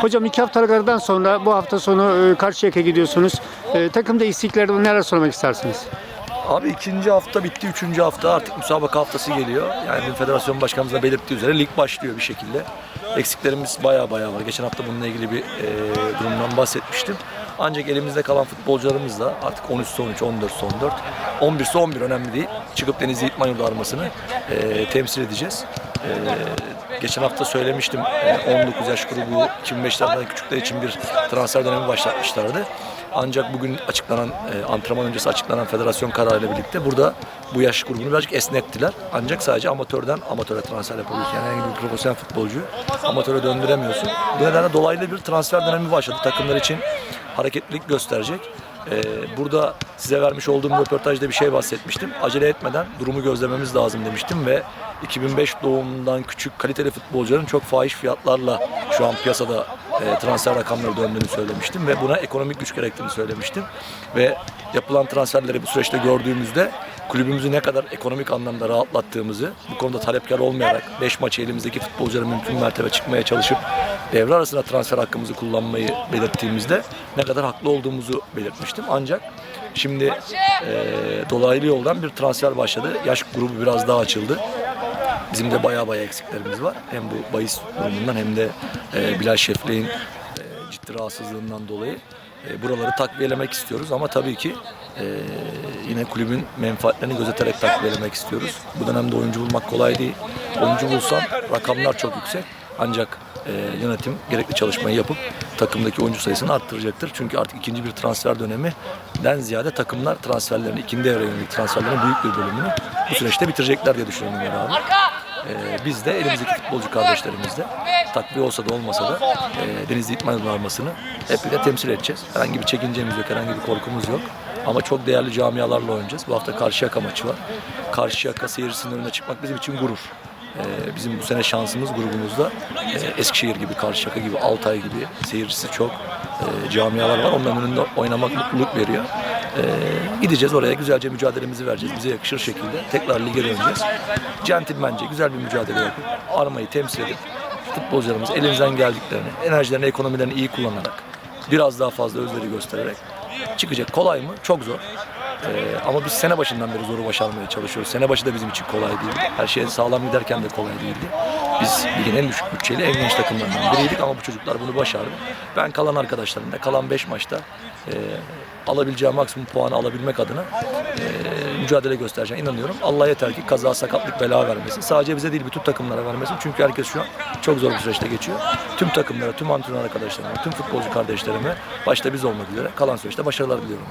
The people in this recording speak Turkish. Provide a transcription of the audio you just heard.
Hocam iki haftalık sonra bu hafta sonu e, Karşıyaka'ya gidiyorsunuz. E, takımda eksiklerden neler sormak istersiniz? Abi ikinci hafta bitti, üçüncü hafta artık müsabaka haftası geliyor. Yani federasyon başkanımız da belirttiği üzere lig başlıyor bir şekilde. Eksiklerimiz baya baya var. Geçen hafta bununla ilgili bir e, durumdan bahsetmiştim. Ancak elimizde kalan futbolcularımızla artık 13 son 13, 14 son 4, 11 son 11 önemli değil. Çıkıp Denizli İtman Yurdu armasını e, temsil edeceğiz. E, geçen hafta söylemiştim e, 19 yaş grubu 2005'lerden küçükler için bir transfer dönemi başlatmışlardı. Ancak bugün açıklanan, e, antrenman öncesi açıklanan federasyon kararıyla birlikte burada bu yaş grubunu birazcık esnettiler. Ancak sadece amatörden amatöre transfer yapabiliyorsun. Yani herhangi bir profesyonel futbolcuyu amatöre döndüremiyorsun. Bu nedenle dolaylı bir transfer dönemi başladı. Takımlar için hareketlilik gösterecek. Ee, burada size vermiş olduğum röportajda bir şey bahsetmiştim. Acele etmeden durumu gözlememiz lazım demiştim ve 2005 doğumundan küçük kaliteli futbolcuların çok fahiş fiyatlarla şu an piyasada e, transfer rakamları döndüğünü söylemiştim ve buna ekonomik güç gerektiğini söylemiştim. Ve yapılan transferleri bu süreçte gördüğümüzde kulübümüzü ne kadar ekonomik anlamda rahatlattığımızı, bu konuda talepkar olmayarak 5 maçı elimizdeki futbolcuların mümkün mertebe çıkmaya çalışıp devre arasında transfer hakkımızı kullanmayı belirttiğimizde ne kadar haklı olduğumuzu belirtmiştim. Ancak şimdi e, dolaylı yoldan bir transfer başladı. Yaş grubu biraz daha açıldı. Bizim de baya baya eksiklerimiz var. Hem bu bahis durumundan hem de e, Bilal Şefli'nin e, ciddi rahatsızlığından dolayı e, buraları takviyelemek istiyoruz ama tabii ki e, yine kulübün menfaatlerini gözeterek takviyelemek istiyoruz. Bu dönemde oyuncu bulmak kolay değil. Oyuncu bulsan rakamlar çok yüksek ancak e, yönetim gerekli çalışmayı yapıp takımdaki oyuncu sayısını arttıracaktır. Çünkü artık ikinci bir transfer döneminden ziyade takımlar transferlerini, ikinci devre yönelik transferlerin büyük bir bölümünü bu süreçte bitirecekler diye düşünüyorum ben abi. Ee, biz de elimizdeki futbolcu kardeşlerimizle takviye olsa da olmasa da e, Denizli İtman Yurdu armasını hep birlikte temsil edeceğiz. Herhangi bir çekincemiz yok, herhangi bir korkumuz yok. Ama çok değerli camialarla oynayacağız. Bu hafta Karşıyaka maçı var. Karşıyaka seyircisinin önüne çıkmak bizim için gurur. Ee, bizim bu sene şansımız grubumuzda e, Eskişehir gibi, Karşıyaka gibi, Altay gibi seyircisi çok e, camialar var. Onların önünde oynamak mutluluk veriyor. Ee, gideceğiz oraya güzelce mücadelemizi vereceğiz. Bize yakışır şekilde tekrar lige döneceğiz. Centilmence güzel bir mücadele yapıp armayı temsil edip futbolcularımız elimizden geldiklerini, enerjilerini, ekonomilerini iyi kullanarak biraz daha fazla özveri göstererek çıkacak. Kolay mı? Çok zor. Ee, ama biz sene başından beri zoru başarmaya çalışıyoruz. Sene başı da bizim için kolay değildi. Her şey sağlam giderken de kolay değildi. Biz ligin en düşük bütçeli en genç takımlarından biriydik ama bu çocuklar bunu başardı. Ben kalan arkadaşlarımla kalan 5 maçta e, alabileceği maksimum puanı alabilmek adına e, mücadele göstereceğine inanıyorum. Allah yeter ki kaza, sakatlık, bela vermesin. Sadece bize değil bütün takımlara vermesin. Çünkü herkes şu an çok zor bir süreçte geçiyor. Tüm takımlara, tüm antrenör arkadaşlarıma, tüm futbolcu kardeşlerime başta biz olmak üzere kalan süreçte başarılar diliyorum.